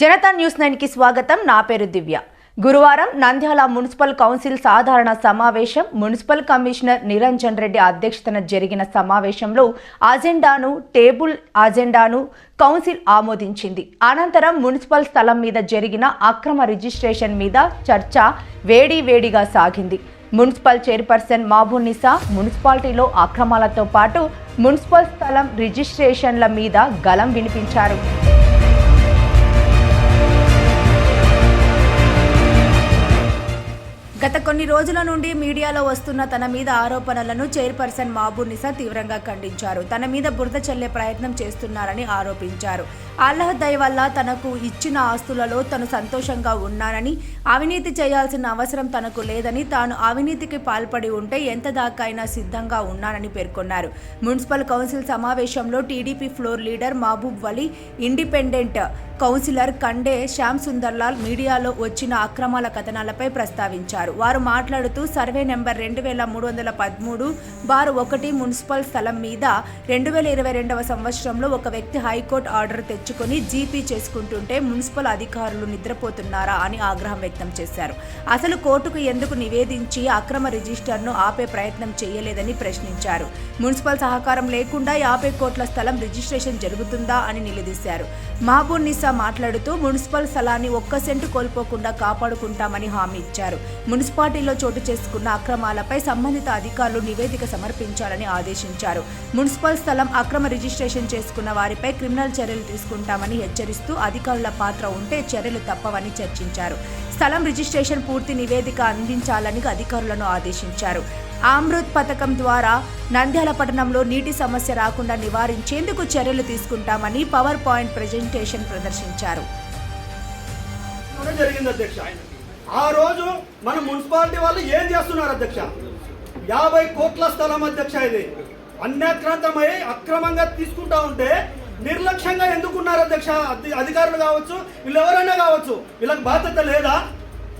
Janata news నైన్కి స్వాగతం. నా పేరు దివ్య. గురువారం నంద్యాల మున్సిపల్ కౌన్సిల్ సాధారణ సమావేశం. మున్సిపల్ కమిషనర్ నిరంజన్ రెడ్డి అధ్యక్షతన జరిగిన సమావేశంలో అజెండాను టేబుల్ అజెండాను కౌన్సిల్ ఆమోదించింది. అనంతరం మున్సిపల్ స్థలం మీద జరిగిన అక్రమ రిజిస్ట్రేషన్ మీద చర్చ వేడి వేడిగా సాగింది. మున్సిపల్ చైర్పర్సన్ మాబునిసా మున్సిపాలిటీలో అక్రమాలతో పాటు మున్సిపల్ స్థలం రిజిస్ట్రేషన్ల మీద గలం వినిపించారు. కొన్ని రోజుల నుండి మీడియాలో వస్తున్న తన మీద ఆరోపణలను చైర్పర్సన్ మాబూనిసా తీవ్రంగా ఖండించారు. తన మీద బురద చల్లే ప్రయత్నం చేస్తున్నారని ఆరోపించారు. అల్లహ దయ వల్ల తనకు ఇచ్చిన ఆస్తులలో తను సంతోషంగా ఉన్నానని అవినీతి చేయాల్సిన అవసరం తనకు లేదని తాను అవినీతికి పాల్పడి ఉంటే ఎంత దాకైనా సిద్ధంగా ఉన్నానని పేర్కొన్నారు. మున్సిపల్ కౌన్సిల్ సమావేశంలో TDP floor leader Mahaboob Vali independent councillor Kande Shyam Sundarlal మీడియాలో వచ్చిన అక్రమాల కథనాలపై ప్రస్తావించారు. వారు మాట్లాడుతూ సర్వే నెంబర్ రెండు వేల మూడు వందల పదమూడు బార్ ఒకటి మున్సిపల్ స్థలం మీద రెండు వేల ఇరవై రెండవ సంవత్సరంలో ఒక వ్యక్తి హైకోర్టు ఆర్డర్ తెచ్చుకొని జీపీ చేసుకుంటుంటే మున్సిపల్ అధికారులు నిద్రపోతున్నారా? అని ఆగ్రహం వ్యక్తం చేశారు. అసలు కోర్టుకు ఎందుకు నివేదించి అక్రమ రిజిస్టర్ను ఆపే ప్రయత్నం చేయలేదని ప్రశ్నించారు. మున్సిపల్ సహకారం లేకుండా యాభై కోట్ల స్థలం రిజిస్ట్రేషన్ జరుగుతుందా? అని నిలదీశారు. మహబూబ్ నిసా మాట్లాడుతూ మున్సిపల్ స్థలాన్ని ఒక్క సెంటు కోల్పోకుండా కాపాడుకుంటామని హామీ ఇచ్చారు. మున్సిపాలిటీలో చోటు చేసుకున్న అక్రమాలపై సంబంధిత అధికారులు నివేదిక సమర్పించాలని ఆదేశించారు. మున్సిపల్ స్థలం అక్రమ రిజిస్ట్రేషన్ చేసుకున్న వారిపై క్రిమినల్ చర్యలు తీసుకుంటామని హెచ్చరిస్తూ అధికారుల పాత్ర ఉంటే చర్యలు తప్పవని చర్చించారు. స్థలం రిజిస్ట్రేషన్ పూర్తి నివేదిక అందించాలని అధికారులను ఆదేశించారు. అమృత్ పథకం ద్వారా నంద్యాల పట్టణంలో నీటి సమస్య రాకుండా నివారించేందుకు చర్యలు తీసుకుంటామని పవర్ పాయింట్ ప్రజెంటేషన్ ప్రదర్శించారు. జరిగింది అధ్యక్ష. ఆ రోజు మన మున్సిపాలిటీ వాళ్ళు ఏం చేస్తున్నారు అధ్యక్ష? యాభై కోట్ల స్థలం అధ్యక్ష ఇది. అన్యాక్రాంతమై అక్రమంగా తీసుకుంటా ఉంటే నిర్లక్ష్యంగా ఎందుకున్నారు అధ్యక్ష? అధికారులు కావచ్చు వీళ్ళు ఎవరైనా కావచ్చు వీళ్ళకి బాధ్యత లేదా?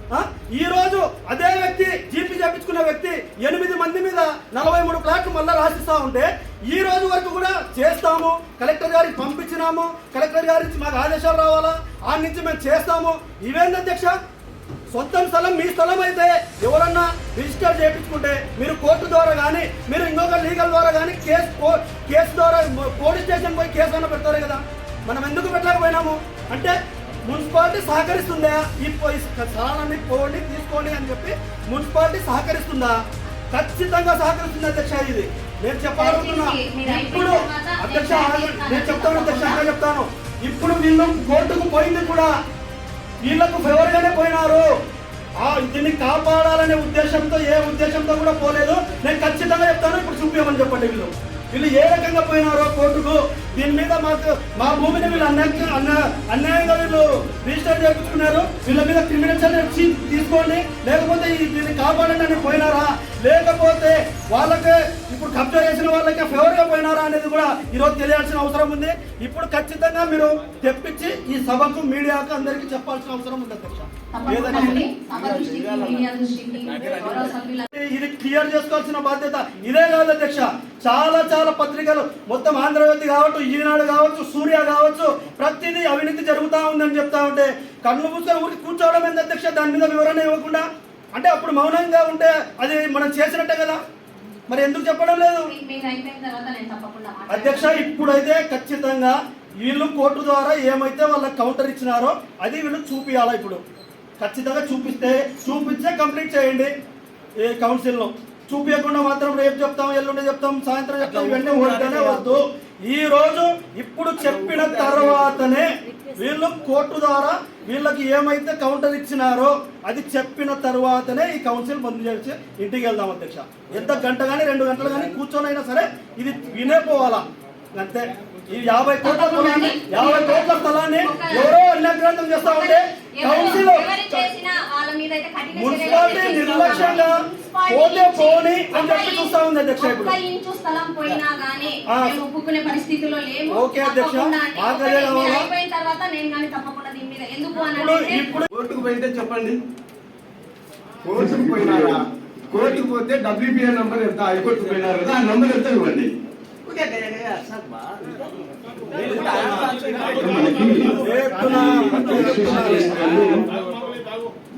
ఈ రోజు అదే వ్యక్తి జీపీ చేపించుకున్న వ్యక్తి ఎనిమిది మంది మీద నలభై మూడు ప్లాట్లు మళ్ళీ రాసిస్తా ఉంటే ఈ రోజు వరకు కూడా చేస్తాము. కలెక్టర్ గారికి పంపించినాము. కలెక్టర్ గారి నుంచి మాకు ఆదేశాలు రావాలా? ఆ నుంచి మేము చేస్తాము. ఇవేంది అధ్యక్ష? సొంతం స్థలం మీ స్థలం అయితే ఎవరన్నా రిజిస్టర్ చేయించుకుంటే మీరు కోర్టు ద్వారా కానీ మీరు ఇంకొక లీగల్ ద్వారా కానీ కేసు కేసు ద్వారా పోలీస్ స్టేషన్ పోయి కేసు అన్న పెడతారు కదా. మనం ఎందుకు పెట్టలేకపోయినాము? అంటే మున్సిపాలిటీ సహకరిస్తుందా? ఈ స్థలాన్ని పోండి తీసుకోండి అని చెప్పి మున్సిపాలిటీ సహకరిస్తుందా? ఖచ్చితంగా సహకరిస్తుంది అధ్యక్ష ఇది. నేను చెప్పాలనుకున్నా. ఇప్పుడు అధ్యక్ష. నేను చెప్తాను అధ్యక్ష చెప్తాను. ఇప్పుడు వీళ్ళు కోర్టుకు పోయింది కూడా వీళ్ళకు ఫేవర్ గానే పోయినారు. ఆ దీన్ని కాపాడాలనే ఉద్దేశంతో ఏ ఉద్దేశంతో కూడా పోలేదు. నేను ఖచ్చితంగా చెప్తాను. ఇప్పుడు చూపించమని చెప్పండి వీళ్ళు. వీళ్ళు ఏ రకంగా పోయినారో కోర్టుకు దీని మీద మాకు మా భూమిని వీళ్ళు అన్యాయ అన్యాయంగా వీళ్ళు రిజిస్టర్ చేయించుకున్నారు. వీళ్ళ మీద క్రిమినల్ చర్యలు తీసుకోండి. లేకపోతే దీన్ని కాపాడండి అని పోయినారా? లేకపోతే వాళ్ళకి ఇప్పుడు కబ్జా చేసిన వాళ్ళకే ఫేవర్గా పోయినారా అనేది కూడా ఈరోజు తెలియాల్సిన అవసరం ఉంది. ఇప్పుడు ఖచ్చితంగా మీరు తెప్పించి ఈ సభకు మీడియాకు అందరికీ చెప్పాల్సిన అవసరం ఉంది అధ్యక్ష. ఇది క్లియర్ చేసుకోవాల్సిన బాధ్యత. ఇదే కాదు అధ్యక్ష. చాలా చాలా పత్రికలు మొత్తం ఆంధ్రజ్యోతి కావచ్చు ఈనాడు కావచ్చు సూర్య కావచ్చు ప్రతిదీ అవినీతి జరుగుతా ఉందని చెప్తా ఉంటే కళ్ళు మూసుకొని ఊరికి కూర్చోవడం ఏంది అధ్యక్ష? దాని మీద వివరణ ఇవ్వకుండా? అంటే అప్పుడు మౌనంగా ఉంటే అది మనం చేసినట్టే కదా? మరి ఎందుకు చెప్పడం లేదు. అధ్యక్ష ఇప్పుడైతే ఖచ్చితంగా వీళ్ళు కోర్టు ద్వారా ఏమైతే వాళ్ళకి కౌంటర్ ఇచ్చినారో అది వీళ్ళు చూపియాలా ఇప్పుడు? ఖచ్చితంగా చూపిస్తే చూపించే కంప్లీట్ చేయండి. ఏ కౌన్సిల్లో? చూపించకుండా మాత్రం రేపు చెప్తాం ఎల్లుండి చెప్తాం సాయంత్రం చెప్తాం ఇవన్నీ వద్దనే వద్దు. ఈ రోజు ఇప్పుడు చెప్పిన తర్వాతనే వీళ్ళు కోర్టు ద్వారా వీళ్ళకి ఏమైతే కౌంటర్ ఇచ్చినారో అది చెప్పిన తర్వాతనే ఈ కౌన్సిల్ బంద్ చేసి ఇంటికి వెళ్దాం అధ్యక్ష. ఎంత గంట కానీ రెండు గంటలు కానీ కూర్చొనైనా సరే ఇది వినే పోవాలా? అంతే. ఈ యాభై కోట్ల స్థలాన్ని యాభై కోట్ల స్థలాన్ని ఎవరో అన్యాక్రాంతం చేస్తా ఉంటే కౌన్సిల్ మున్సిపాలిటీ. నిర్లక్ష్యంగా పోతే పోని అని చెప్పి చూస్తా ఉంది అధ్యక్ష ఇప్పుడు. ఓకే అధ్యక్ష. ఇప్పుడు కోర్టుకు పోయింటే చెప్పండి. కోర్టుకు పోయినారా కోర్టుకు పోతే డబ్ల్యూబీఏ నంబర్ ఎంత? హైకోర్టుకు పోయినారు కదా ఆ నంబర్ ఎంత ఇవ్వండి?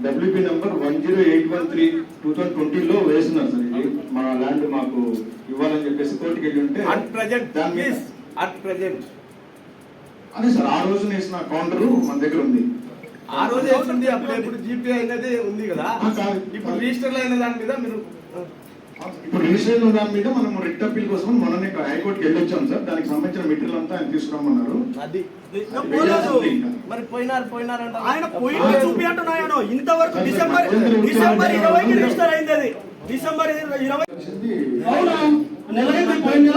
WP number one zero eight one three two thousand ట్వంటీలో వేస్తున్నారు సార్ ఇది. మా ల్యాండ్ మాకు ఇవ్వాలని చెప్పేసి కోర్టుకి వెళ్ళి ఉంటే అట్ ప్రజెంట్ దాని మీద అట్ ప్రజెంట్ అదే సార్ ఆ రోజు వేసిన కౌంటర్ మన దగ్గర ఉంది. ఆ రోజు వేసింది అప్పుడు ఇప్పుడు జీపీ అయినది ఉంది కాదు. ఇప్పుడు రిజిస్టర్ అయిన దాని మీద మీరు ఇప్పుడు రిజిస్టర్ ఉన్న దాని మీద మనం రిట్ అప్పీల్ కోసం మొన్ననే హైకోర్టుకి వెళ్ళొచ్చాం సార్. దానికి సంబంధించిన మెటీరియల్ అంతా ఆయన పోలేదు. మరి పోయినారు పోయినారంట ఆయన పోయింది చూపి అంటున్నాయను ఇంతవరకు డిసెంబర్ డిసెంబర్ ఇరవైకి రిజిస్టర్ అయింది అది. డిసెంబర్ ఇరవై పోయిన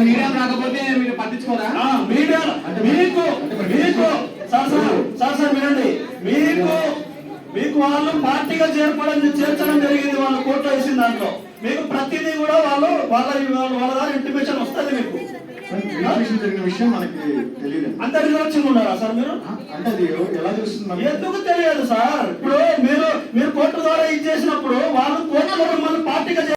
మీడియా రాకపోతే మీరు పట్టించుకోరా? ఆ, మీడియా మీకు మీకు సార్ సార్ సార్ సార్ వినండి. మీకు మీకు వాళ్ళు పార్టీగా చేర్పడం చేర్చడం జరిగింది వాళ్ళు కోర్టులో వేసిన దాంట్లో. కూడా వాళ్ళు వాళ్ళ వాళ్ళ దాని ఇంటిమేషన్ వస్తుంది మీకు. ఇన్ఫర్మేషన్ జరిగిన విషయం మనకి తెలియదు అంత నిర్లక్ష్యం ఉన్నారా సార్ మీరు? అంటే అది ఎలా చూస్తున్నారు ఎందుకు తెలియదు సార్? ఇప్పుడు మీరు మీరు కోర్టు ద్వారా ఇది ఇచ్చేసినప్పుడు వాళ్ళు కోర్టు మిమ్మల్ని పార్టీగా